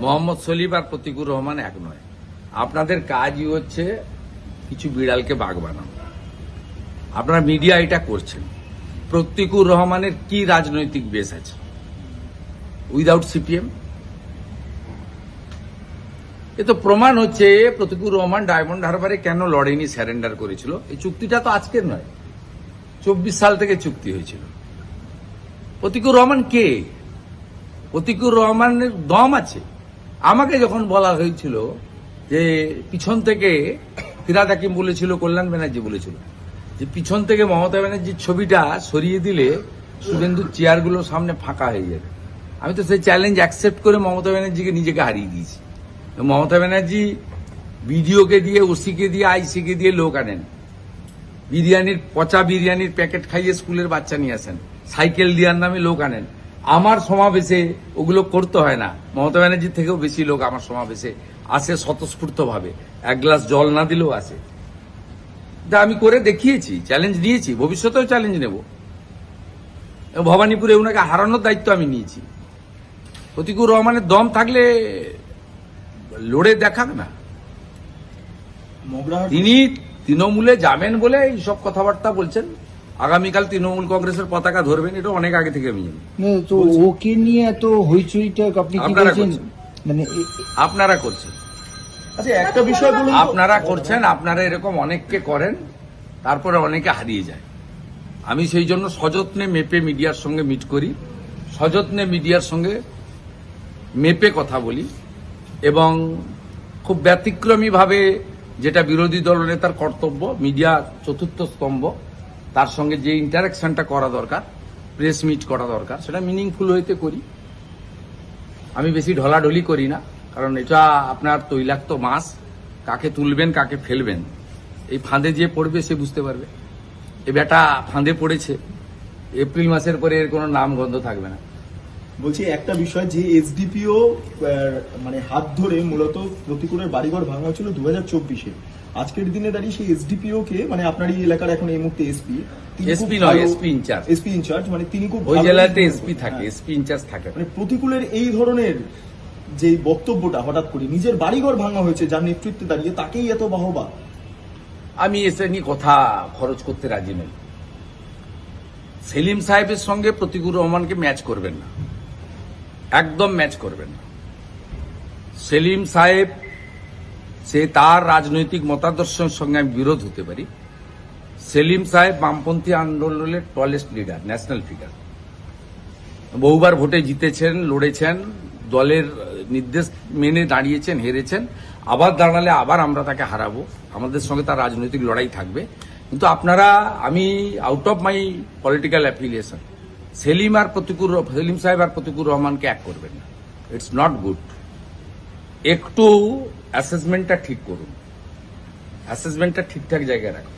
মোহাম্মদ সলিম আর প্রতিকুর রহমান এক নয়। আপনাদের কাজই হচ্ছে কিছু বিড়ালকে বাঘ বানানো। আপনারা মিডিয়া এটা করছেন। প্রতিকুর রহমানের কি রাজনৈতিক বেস আছে? উইদাউট সিপিএম এ তো প্রমাণ হচ্ছে, প্রতিকুর রহমান ডায়মন্ড হারবারে কেন লড়েনি স্যারেন্ডার করেছিল? এই চুক্তিটা তো আজকের নয়। চব্বিশ সাল থেকে চুক্তি হয়েছিল। প্রতিকুর রহমান কে? প্রতিকুর রহমানের দম আছে। আমাকে যখন বলা হয়েছিল যে পিছন থেকে ফিরাদ হাকিম বলেছিল, কল্যাণ ব্যানার্জি বলেছিল, যে পিছন থেকে মমতা ব্যানার্জির ছবিটা সরিয়ে দিলে শুভেন্দুর চেয়ারগুলো সামনে ফাঁকা হয়ে যাবে। আমি তো সেই চ্যালেঞ্জ অ্যাকসেপ্ট করে মমতা ব্যানার্জিকে নিজেকে হারিয়ে দিয়েছি। মমতা ব্যানার্জি বিডিওকে দিয়ে, ওসিকে দিয়ে, আইসিকে দিয়ে লোক আনেন। বিরিয়ানির পচা বিরিয়ানির প্যাকেট খাইয়ে স্কুলের বাচ্চা নিয়ে আসেন। সাইকেল দেওয়ার নামে লোক আনেন। আমার সমাবেশে ওগুলো করতে হয় না। মমতা ব্যানার্জির থেকেও বেশি লোক আমার সমাবেশে আসে স্বতঃস্ফূর্ত ভাবে এক গ্লাস জল না দিলেও আসে। তা আমি করে দেখিয়েছি চ্যালেঞ্জ নিয়েছি ভবিষ্যতেও চ্যালেঞ্জ নেব। ভবানীপুরে ওনাকে হারানোর দায়িত্ব আমি নিয়েছি। প্রতিকুর রহমানের দম থাকলে লড়ে দেখাক না। তিনি তৃণমূলে যাবেন বলে এইসব কথাবার্তা বলছেন। আগামীকাল তৃণমূল কংগ্রেসের পতাকা ধরবেন এটা অনেক আগে থেকে আমি জানি। তো ওকে নিয়ে এত হইচইটা আপনি কি আপনারা বলছেন করছেন। মানে আপনারা করছেন। আচ্ছা একটা বিষয় বলুন আপনারা করছেন আপনারা এরকম অনেককে করেন তারপরে অনেকে হারিয়ে যায়। আমি সেই জন্য সযত্নে মেপে মিডিয়ার সঙ্গে মিট করি সযত্নে মিডিয়ার সঙ্গে মেপে কথা বলি এবং খুব ব্যতিক্রমীভাবে যেটা বিরোধী দলনেতার কর্তব্য মিডিয়া চতুর্থ স্তম্ভ তার সঙ্গে যে ইন্টারাকশনটা করা দরকার প্রেস মিট করা দরকার, সেটা মিনিংফুল হইতে করি। আমি বেশি ঢলাঢলি করি না, কারণ এটা আপনার তৈলাক্ত মাছ, কাকে তুলবেন, কাকে ফেলবেন। এই ফাঁদে যে পড়বে, সে বুঝতে পারবে। এ বেটা ফাঁদে পড়েছে, এপ্রিল মাসের পরে এর কোনো নাম গন্ধ থাকবে না। বলছি, একটা বিষয় যে এসডিপিও মানে হাত ধরে মূলত প্রতিকূলের বাড়িঘর ভাঙা হয়েছিল দু হাজার চব্বিশে। আজকের দিনে দাঁড়িয়ে সেই এসডিপিও কে মানে আপনার এই এলাকার এখন এই মুহূর্তে এসপি এসপি নয় SP in charge SP in charge মানে তিনি খুব ওই জেলাতে এসপি থাকে হ্যাঁ। এসপি ইনচার্জ থাকে। মানে প্রতিকূলের এই ধরনের যে বক্তব্যটা হঠাৎ করে নিজের বাড়িঘর ভাঙা হয়েছে যার নেতৃত্বে দাঁড়িয়ে তাকেই এত বাহবা। আমি এসে নিয়ে কথা খরচ করতে রাজি নই। সেলিম সাহেবের সঙ্গে প্রতিকুর রহমানকে ম্যাচ করবেন না। একদম ম্যাচ করবেন না। সেলিম সাহেব সে তার রাজনৈতিক মতাদর্শের সঙ্গে আমি বিরোধ হতে পারি। সেলিম সাহেব বামপন্থী আন্দোলনের টলেস্ট লিডার ন্যাশনাল ফিগার বহুবার ভোটে জিতেছেন, লড়েছেন, দলের নির্দেশ মেনে দাঁড়িয়েছেন, হেরেছেন। আবার দাঁড়ালে আবার আমরা তাকে হারাবো। আমাদের সঙ্গে তার রাজনৈতিক লড়াই থাকবে। কিন্তু আপনারা, আমি out of my political affiliation Selim আর প্রতিকুর, সেলিম সাহেব আর প্রতিকুর রহমানকে এক করবেন না। ইটস নট গুড একটু অ্যাসেসমেন্টটা ঠিক করুন। অ্যাসেসমেন্টটা ঠিকঠাক জায়গায় রাখুন।